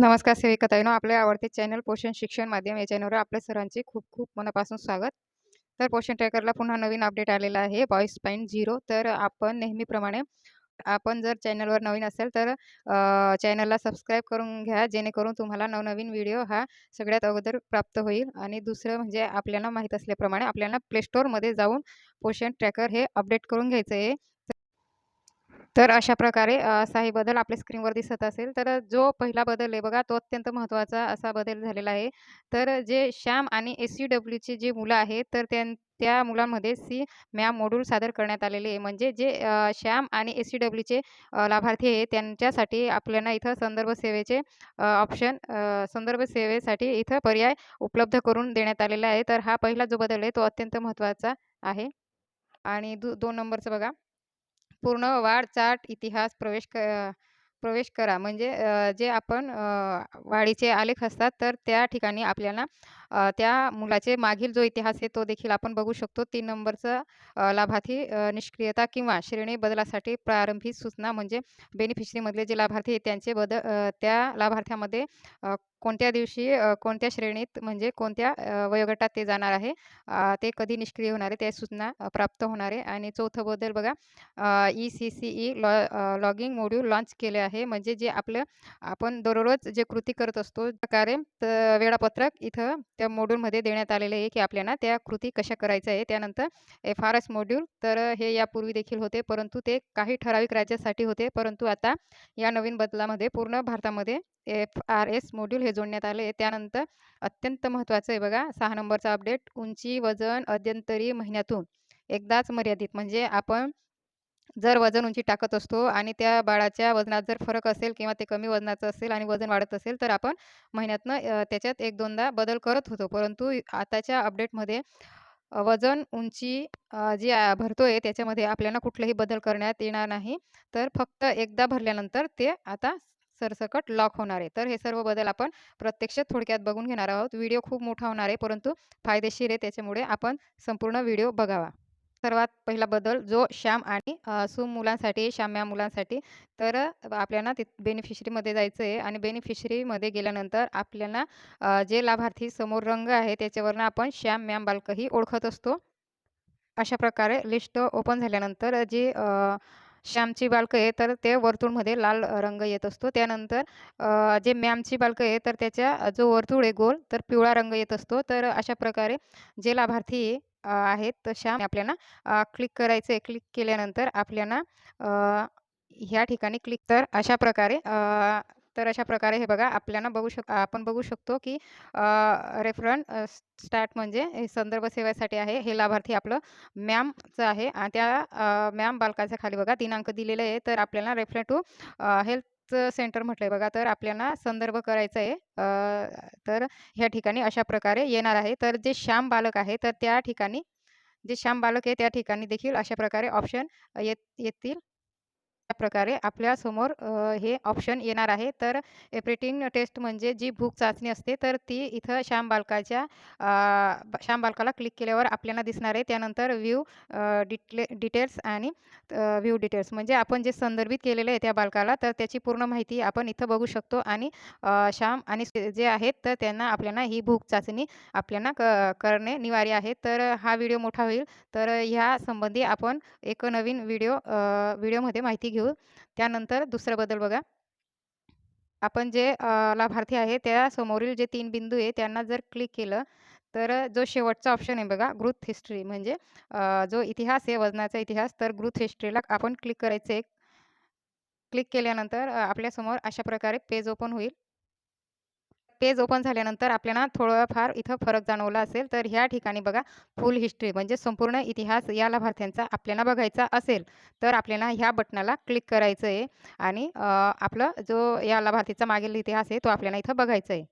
नमस्कार सेविकाताईनो आपले आवडते चॅनल पोषण शिक्षण माध्यम या चॅनलवर आपल्या सरांचे खूप खूप मनापासून स्वागत. तर पोषण ट्रॅकरला पुन्हा नवीन अपडेट आलेला आहे बॉईस पॉईंट झिरो तर आपण नेहमीप्रमाणे आपण जर चॅनलवर नवीन असेल तर चॅनलला सबस्क्राईब करून घ्या जेणेकरून तुम्हाला नवनवीन व्हिडिओ हा सगळ्यात अगोदर प्राप्त होईल. आणि दुसरं म्हणजे आपल्याला माहीत असल्याप्रमाणे आपल्याला प्लेस्टोरमध्ये जाऊन पोषण ट्रॅकर हे अपडेट करून घ्यायचं आहे. तर अशा प्रकारे असा हे बदल आपल्या स्क्रीनवर दिसत असेल. तर जो पहिला बदल आहे बघा तो अत्यंत महत्त्वाचा असा बदल झालेला आहे. तर जे श्याम आणि एस सी डब्ल्यूची जी मुलं आहेत तर त्यां त्या मुलांमध्ये सी मॅम मॉड्यूल सादर करण्यात आलेले आहे. म्हणजे जे श्याम आणि एस सी डब्ल्यूचे लाभार्थी आहे त्यांच्यासाठी आपल्याला इथं संदर्भ सेवेचे ऑप्शन संदर्भ सेवेसाठी इथं पर्याय उपलब्ध करून देण्यात आलेला आहे. तर हा पहिला जो बदल आहे तो अत्यंत महत्त्वाचा आहे. आणि दु दोन नंबरचं बघा. पूर्ण वाढ चाट इतिहास प्रवेश क प्रवेश करा. म्हणजे जे आपण वाढीचे आलेख असतात तर त्या ठिकाणी आपल्याला त्या मुलाचे मागील जो इतिहास आहे तो देखील आपण बघू शकतो. तीन नंबरचं लाभार्थी निष्क्रियता किंवा श्रेणी बदलासाठी प्रारंभिक सूचना म्हणजे बेनिफिशरीमधले जे लाभार्थी आहेत त्यांचे बदल त्या लाभार्थ्यामध्ये कोणत्या दिवशी कोणत्या श्रेणीत म्हणजे कोणत्या वयोगटात ते जाणार आहे ते कधी निष्क्रिय होणार आहे त्या सूचना प्राप्त होणार आहे. आणि चौथं बदल बघा E C C E law logging module launch केले आहे. म्हणजे जे आपलं आपण दररोज जे कृती करत असतो प्रकारे वेळापत्रक इथं त्या मॉड्यूलमध्ये देण्यात आलेले आहे की आपल्याला त्या कृती कशा करायच्या आहे त्यानंतर एफ आर एस मॉड्यूल तर हे यापूर्वी देखील होते परंतु ते काही ठराविक राज्यासाठी होते परंतु आता या नवीन बदलामध्ये पूर्ण भारतामध्ये एफ आर एस मॉड्यूल हे जोडण्यात आले त्यानंतर अत्यंत महत्त्वाचं आहे बघा सहा नंबरचा अपडेट उंची वजन अध्यंतरी महिन्यातून एकदाच मर्यादित. म्हणजे आपण जर वजन उंची टाकत असतो आणि त्या बाळाच्या वजनात जर फरक असेल किंवा ते कमी वजनाचं असेल आणि वजन वाढत असेल तर आपण महिन्यातनं त्याच्यात एक दोनदा बदल करत होतो. परंतु आताच्या अपडेटमध्ये वजन उंची जी भरतोय त्याच्यामध्ये आपल्याला कुठलाही बदल करण्यात येणार नाही. तर फक्त एकदा भरल्यानंतर ते आता सरसकट लॉक होणार आहे. तर हे सर्व बदल आपण प्रत्यक्ष थोडक्यात बघून घेणार आहोत. व्हिडिओ खूप मोठा होणार आहे परंतु फायदेशीर आहे. त्याच्यामुळे आपण संपूर्ण व्हिडिओ बघावा. सर्वात पहिला बदल जो श्याम आणि सु मुलांसाठी श्याम्या मुलांसाठी. तर आपल्याला ते बेनिफिशरीमध्ये जायचं आहे आणि बेनिफिशरीमध्ये गेल्यानंतर आपल्याला जे लाभार्थी समोर रंग आहे त्याच्यावरनं आपण श्याम मॅम बालकही ओळखत असतो. अशा प्रकारे लिस्ट ओपन झाल्यानंतर जी श्यामची बालकं आहे तर ते वर्तुळमध्ये लाल रंग येत असतो. त्यानंतर जे मॅमची बालकं आहे तर त्याच्या जो वर्तुळ आहे गोल तर पिवळा रंग येत असतो. तर अशा प्रकारे जे लाभार्थी आहेत तशा. आपल्याला क्लिक करायचं आहे क्लिक केल्यानंतर आपल्याला ह्या ठिकाणी क्लिक तर अशा प्रकारे तर अशा प्रकारे हे बघा आपल्याला बघू शक आपण बघू शकतो की रेफरन स्टार्ट म्हणजे संदर्भ सेवेसाठी आहे. हे लाभार्थी आपलं मॅमचं आहे आणि त्या मॅम बालकाच्या खाली बघा दिनांक दिलेले आहे. तर आपल्याला रेफर टू हेल्थ सेंटर म्हटलं आहे बघा तर आपल्याला संदर्भ करायचा आहे तर ह्या ठिकाणी अशा प्रकारे येणार आहे. तर जे श्याम बालक आहे तर त्या ठिकाणी जे श्याम बालक आहे त्या ठिकाणी देखील अशा प्रकारे ऑप्शन येत येतील. प्रकारे आपल्यासमोर हे ऑप्शन येणार आहे. तर एप्रिटिंग टेस्ट म्हणजे जी भूक चाचणी असते तर ती इथं श्याम बालकाच्या श्याम बालकाला क्लिक केल्यावर आपल्याला दिसणार आहे. त्यानंतर व्ह्यू डिटले डिटेल्स आणि व्ह्यू डिटेल्स म्हणजे आपण जे संदर्भित केलेलं आहे त्या बालकाला तर त्याची पूर्ण माहिती आपण इथं बघू शकतो आणि श्याम आणि जे आहेत तर त्यांना आपल्याला ही भूक चाचणी आपल्याला क करणे निवार्य आहे. तर हा व्हिडिओ मोठा होईल. तर ह्या संबंधी आपण एक नवीन व्हिडिओ व्हिडिओमध्ये माहिती घेऊ घेऊ त्यानंतर दुसरं बदल बघा. आपण जे लाभार्थी आहे त्या समोरील जे तीन बिंदू आहे त्यांना जर क्लिक केलं तर जो शेवटचा ऑप्शन आहे बघा ग्रुथ हिस्ट्री म्हणजे जो इतिहास आहे वजनाचा इतिहास तर ग्रुथ हिस्ट्रीला आपण क्लिक करायचं आहे. क्लिक केल्यानंतर आपल्यासमोर अशा प्रकारे पेज ओपन होईल. पेज ओपन झाल्यानंतर आपल्याला थोडंफार इथं फरक जाणवला असेल तर ह्या ठिकाणी बघा फुल हिस्ट्री म्हणजे संपूर्ण इतिहास या लाभार्थ्यांचा आपल्याला बघायचा असेल तर आपल्याला ह्या बटनाला क्लिक करायचं आहे आणि आपलं जो या लाभार्थीचा मागील इतिहास आहे तो आपल्याला इथं बघायचा आहे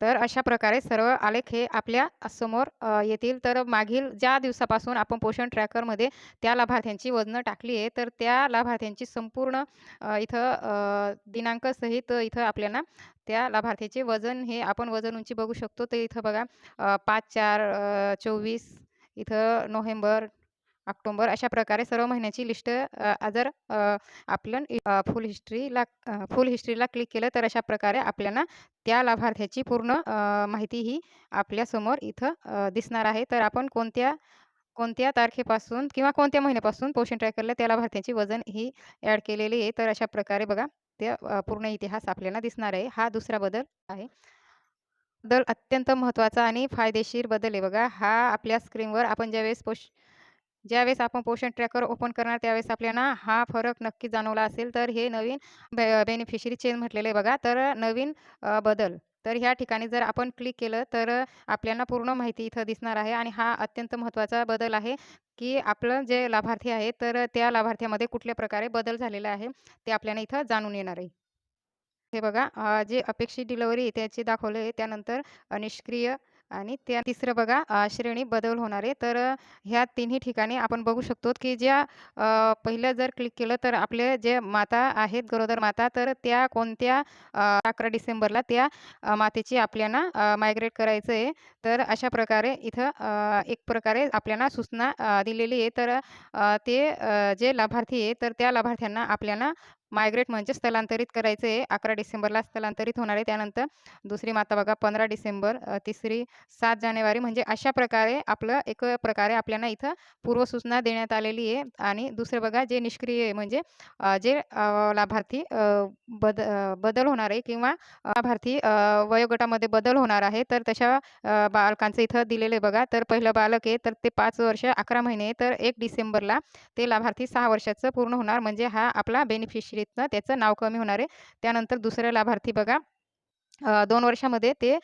तर अशा प्रकारे सर्व आलेख हे आपल्यासमोर येतील. तर मागील ज्या दिवसापासून आपण पोषण ट्रॅकरमध्ये त्या लाभार्थ्यांची वजनं टाकली आहे तर त्या लाभार्थ्यांची संपूर्ण इथं दिनांकसहित इथं आपल्याला त्या लाभार्थ्याचे वजन हे आपण वजन उंची बघू शकतो. तर इथं बघा पाच चार चोवीस इथं नोव्हेंबर ऑक्टोबर अशा प्रकारे सर्व महिन्याची लिस्ट जर आपण फुल हिस्ट्रीला फुल हिस्ट्रीला क्लिक केलं तर अशा प्रकारे आपल्याला त्या लाभार्थ्याची पूर्ण माहिती ही आपल्यासमोर इथं दिसणार आहे. तर आपण कोणत्या कोणत्या तारखेपासून किंवा कोणत्या महिन्यापासून पोषण ट्रॅकरला त्या लाभार्थ्यांची वजन ही ॲड केलेली आहे. तर अशा प्रकारे बघा त्या पूर्ण इतिहास आपल्याला दिसणार आहे. हा दुसरा बदल आहे. बदल अत्यंत महत्त्वाचा आणि फायदेशीर बदल आहे बघा. हा आपल्या स्क्रीनवर आपण ज्यावेळेस पोष ज्यावेळेस आपण पोषण ट्रॅकर ओपन करणार त्यावेळेस आपल्याला हा फरक नक्की जाणवला असेल. तर हे नवीन बेनिफिशरी चेंज म्हटलेलं आहे बघा. तर नवीन बदल. तर ह्या ठिकाणी जर आपण क्लिक केलं तर आपल्याला पूर्ण माहिती इथं दिसणार आहे आणि हा अत्यंत महत्त्वाचा बदल आहे की आपलं जे लाभार्थी आहे तर त्या लाभार्थ्यामध्ये कुठल्या प्रकारे बदल झालेला आहे ते आपल्याला इथं जाणून येणार आहे. हे बघा जे अपेक्षित डिलिव्हरी त्याचे दाखवले त्यानंतर निष्क्रिय आणि त्या तिसरं बघा श्रेणी बदल होणार आहे. तर ह्या तिन्ही ठिकाणी आपण बघू शकतो की ज्या पहिलं जर क्लिक केलं तर आपले जे माता आहेत गरोदर माता तर त्या कोणत्या अकरा डिसेंबरला त्या मातेची आपल्याला मायग्रेट करायचं आहे तर अशा प्रकारे इथं एक प्रकारे आपल्याला सूचना दिलेली आहे. तर ते जे लाभार्थी आहे तर त्या लाभार्थ्यांना आपल्याला मायग्रेट म्हणजे स्थलांतरित करायचं. आहे अकरा डिसेंबरला स्थलांतरित होणार आहे. त्यानंतर दुसरी माता बघा पंधरा डिसेंबर तिसरी सात जानेवारी. म्हणजे अशा प्रकारे आपलं एक प्रकारे आपल्याला इथं पूर्वसूचना देण्यात आलेली आहे. आणि दुसरं बघा जे निष्क्रिय आहे म्हणजे जे लाभार्थी बद बदल होणार आहे किंवा लाभार्थी वयोगटामध्ये बदल होणार आहे तर तशा बालकांचं इथं दिलेलं आहे बघा. तर पहिलं बालक आहे तर ते पाच वर्ष अकरा महिने तर एक डिसेंबरला ते लाभार्थी सहा वर्षाचं पूर्ण होणार. म्हणजे हा आपला बेनिफिशरीतनं त्याचं नाव कमी होणार आहे. त्यानंतर दुसरं लाभार्थी बघा. दोन वर्षामध्ये ते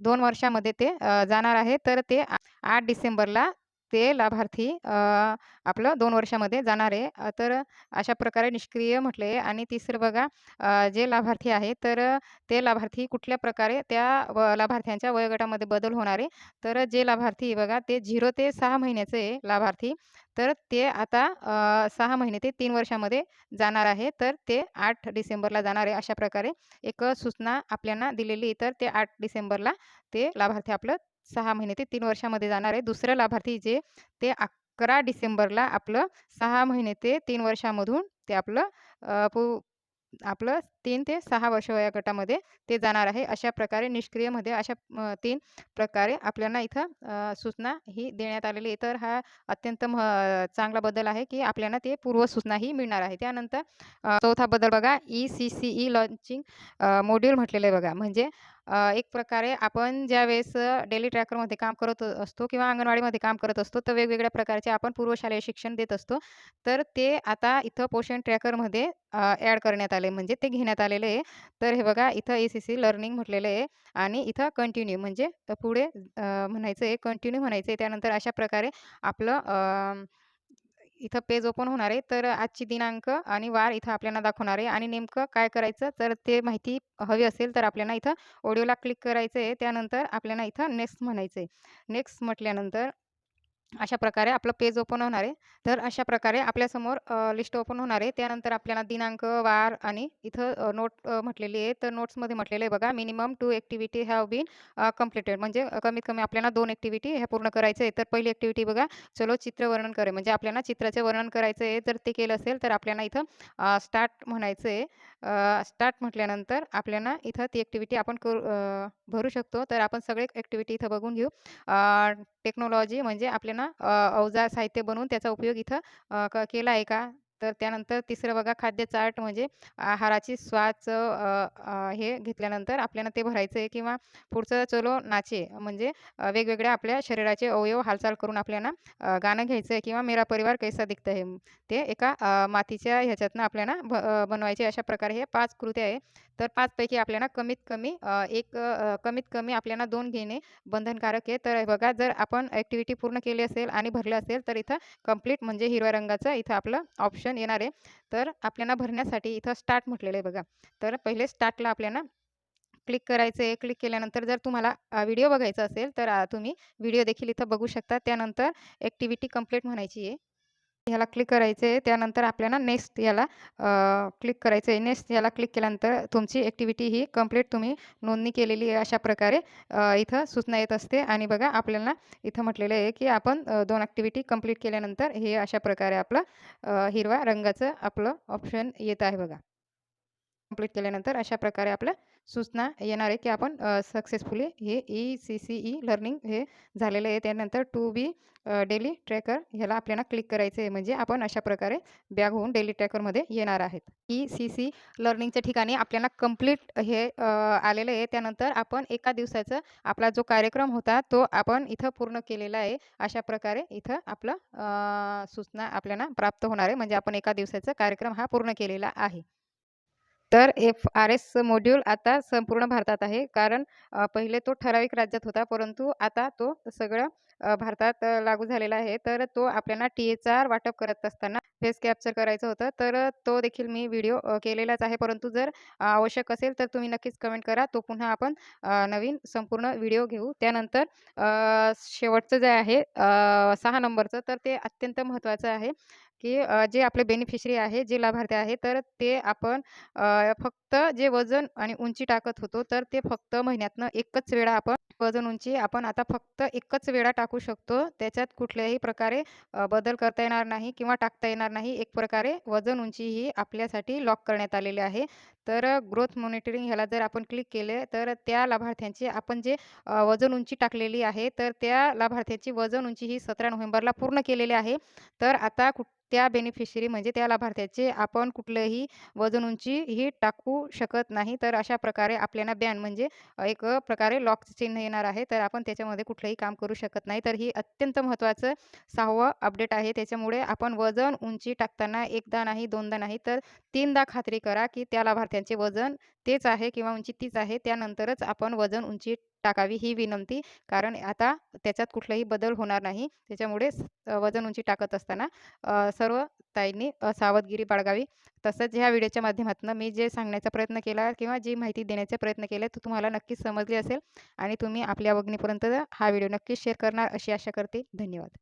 दोन वर्षामध्ये ते जाणार आहे. तर ते आठ डिसेंबरला ते लाभार्थी आपलं दोन वर्षामध्ये जाणार. आहे तर अशा प्रकारे निष्क्रिय म्हटले. आणि तिसरं बघा जे लाभार्थी आहे तर ते लाभार्थी कुठल्या प्रकारे त्या लाभार्थ्यांच्या वयोगटामध्ये बदल होणार? आहे तर जे लाभार्थी बघा ते झिरो ते सहा महिन्याचे लाभार्थी. तर ते आता सहा महिने ते तीन वर्षामध्ये जाणार आहे. तर ते आठ डिसेंबरला जाणार आहे. अशा प्रकारे एक सूचना आपल्याला दिलेली तर ते आठ डिसेंबरला ते लाभार्थी आपलं सहा महिने ते तीन वर्षामध्ये जाणार आहे. दुसरं लाभार्थी जे ते अकरा डिसेंबरला आपलं सहा महिने ते तीन वर्षामधून ते आपलं पू आपलं तीन ते सहा वर्ष वयोगटामध्ये ते जाणार आहे. अशा प्रकारे निष्क्रियमध्ये अशा तीन प्रकारे आपल्याला इथं सूचना ही देण्यात आलेली आहे. तर हा अत्यंत मह चांगला बदल आहे की आपल्याला ते पूर्वसूचनाही मिळणार आहे. त्यानंतर चौथा बदल बघा. E C C E launching module म्हटलेलं आहे बघा. म्हणजे एक प्रकारे आपण ज्यावेळेस डेली ट्रॅकरमध्ये काम करत असतो किंवा अंगणवाडीमध्ये काम करत असतो तर वेगवेगळ्या प्रकारचे आपण पूर्वशालेय शिक्षण देत असतो. तर ते आता इथं पोषण ट्रॅकरमध्ये ॲड करण्यात आले म्हणजे ते घेण्यात आलेले आहे. तर हे बघा इथं ए सी सी लर्निंग म्हटलेलं आहे आणि इथं कंटिन्यू म्हणजे पुढे म्हणायचं आहे कंटिन्यू म्हणायचं आहे. त्यानंतर अशा प्रकारे आपलं इथं पेज ओपन होणार आहे. तर आजची दिनांक आणि वार इथं आपल्याला दाखवणार आहे. आणि नेमकं काय करायचं? तर ते माहिती हवी असेल तर आपल्याला इथं ऑडिओला क्लिक करायचं आहे त्यानंतर आपल्याला इथं नेक्स्ट म्हणायचं आहे नेक्स्ट म्हटल्यानंतर अशा प्रकारे आपलं पेज ओपन होणार आहे. तर अशा प्रकारे आपल्यासमोर लिस्ट ओपन होणार आहे. त्यानंतर आपल्याला दिनांक वार आणि इथं नोट म्हटलेली आहे. तर नोट्समध्ये म्हटलेलं आहे बघा minimum two activity have been completed. म्हणजे कमीत कमी आपल्याला दोन ॲक्टिव्हिटी ह्या पूर्ण करायचं आहे. तर पहिली ॲक्टिव्हिटी बघा चलो चित्र वर्णन करे म्हणजे आपल्याला चित्राचे वर्णन करायचं आहे. जर ते केलं असेल तर आपल्याला इथं स्टार्ट म्हणायचं आहे. स्टार्ट म्हटल्यानंतर आपल्याला इथं ती ॲक्टिव्हिटी आपण करू भरू शकतो. तर आपण सगळे ॲक्टिव्हिटी इथं बघून घेऊ. टेक्नॉलॉजी म्हणजे आपल्याला अवजार साहित्य बनवून त्याचा उपयोग इथं केला आहे का? तर त्यानंतर तिसरं बघा खाद्य चार्ट म्हणजे आहाराची स्वाच हे घेतल्यानंतर आपल्याला ते भरायचं आहे किंवा पुढचं चलो नाचे म्हणजे वेगवेगळ्या आपल्या शरीराचे अवयव हालचाल करून आपल्याला गाणं घ्यायचं आहे किंवा मेरा परिवार कैसा दिखतं आहे ते एका मातीच्या ह्याच्यातनं आपल्याला भ बनवायचे अशा प्रकारे हे पाच कृत्या आहे. तर पाचपैकी आपल्याला कमीत कमी एक कमीत कमी आपल्याला दोन घेणे बंधनकारक आहे. तर बघा जर आपण ॲक्टिव्हिटी पूर्ण केली असेल आणि भरलं असेल तर इथं कंप्लीट म्हणजे हिरव्या रंगाचं इथं आपलं ऑप्शन येणार आहे. तर आपल्याला भरण्यासाठी इथं स्टार्ट म्हटलेलं आहे बघा. तर पहिले स्टार्टला आपल्याला क्लिक करायचं आहे क्लिक केल्यानंतर जर तुम्हाला व्हिडिओ बघायचा असेल तर तुम्ही व्हिडिओ देखील इथं बघू शकता. त्यानंतर ॲक्टिव्हिटी कंप्लीट म्हणायची आहे. ह्याला क्लिक करायचं आहे त्यानंतर आपल्याला नेक्स्ट याला क्लिक करायचं आहे नेक्स्ट याला क्लिक केल्यानंतर तुमची ॲक्टिव्हिटी ही कंप्लीट तुम्ही नोंदणी केलेली आहे अशा प्रकारे इथं सूचना येत असते. आणि बघा आपल्याला इथं म्हटलेलं आहे की आपण दोन ॲक्टिव्हिटी कंप्लीट केल्यानंतर हे अशा प्रकारे आपलं हिरवा रंगाचं आपलं ऑप्शन येत आहे बघा. कंप्लीट केल्यानंतर अशा प्रकारे आपलं सूचना येणार आहे की आपण सक्सेसफुली हे E C C E learning हे झालेलं आहे. त्यानंतर टू बी डेली ट्रॅकर ह्याला आपल्याला क्लिक करायचं आहे. म्हणजे आपण अशा प्रकारे बॅग होऊन डेली ट्रॅकरमध्ये येणार आहेत. ई सी सी लर्निंगच्या ठिकाणी आपल्याला कंप्लीट हे आलेलं आहे. त्यानंतर आपण एका दिवसाचा आपला जो कार्यक्रम होता तो आपण इथं पूर्ण केलेला आहे. अशा प्रकारे इथं आपलं सूचना आपल्याला प्राप्त होणार आहे. म्हणजे आपण एका दिवसाचा कार्यक्रम हा पूर्ण केलेला आहे. तर एफ आर एस मॉड्यूल आता संपूर्ण भारतात आहे. कारण पहिले तो ठराविक राज्यात होता. परंतु आता तो सगळं भारतात लागू झालेला आहे. तर तो आपल्याला टी एच आर वाटप करत असताना फेस कॅप्चर करायचं होतं. तर तो देखील मी व्हिडिओ केलेलाच आहे. परंतु जर आवश्यक असेल तर तुम्ही नक्कीच कमेंट करा. तो पुन्हा आपण नवीन संपूर्ण व्हिडिओ घेऊ. त्यानंतर शेवटचं जे आहे सहा नंबरचं तर ते अत्यंत महत्त्वाचं आहे. की जे आपले बेनिफिशरी आहे जे लाभार्थी आहे तर ते आपण फक्त जे वजन आणि उंची टाकत होतो तर ते फक्त महिन्यातनं एकच वेळा आपण वजन उंची आपण आता फक्त एकच वेळा टाकू शकतो. त्याच्यात कुठल्याही प्रकारे बदल करता येणार नाही किंवा टाकता येणार नाही. एक प्रकारे वजन उंची ही आपल्यासाठी लॉक करण्यात आलेली आहे. तर ग्रोथ मॉनिटरिंग ह्याला जर आपण क्लिक केले तर त्या लाभार्थ्यांची आपण जे वजन उंची टाकलेली आहे तर त्या लाभार्थ्याची वजन उंची ही सतरा नोव्हेंबरला पूर्ण केलेली आहे. तर आता कुठ त्या बेनिफिशरी म्हणजे त्या लाभार्थ्याचे आपण कुठलंही वजन उंची ही टाकू शकत नाही. तर अशा प्रकारे आपल्याला बॅन म्हणजे एक प्रकारे लॉक चिन्ह येणार आहे. तर आपण त्याच्यामध्ये कुठलंही काम करू शकत नाही. तर ही अत्यंत महत्त्वाचं सहावं अपडेट आहे. त्याच्यामुळे आपण वजन उंची टाकताना एकदा नाही दोनदा नाही तर तीनदा खात्री करा की त्या लाभार्थ्यांचे वजन तेच आहे किंवा उंची तीच आहे. त्यानंतरच आपण वजन उंची टाकावी ही विनंती. कारण आता त्याच्यात कुठलाही बदल होणार नाही. त्याच्यामुळे वजन उंची टाकत असताना सर्व ताईंनी सावधगिरी बाळगावी. तसंच ह्या व्हिडिओच्या माध्यमातून मी जे सांगण्याचा प्रयत्न केला किंवा जी माहिती देण्याचा प्रयत्न केला तो तुम्हाला नक्कीच समजली असेल आणि तुम्ही आपल्या अग्नीपर्यंत हा व्हिडिओ नक्कीच शेअर करणार अशी आशा करते. धन्यवाद.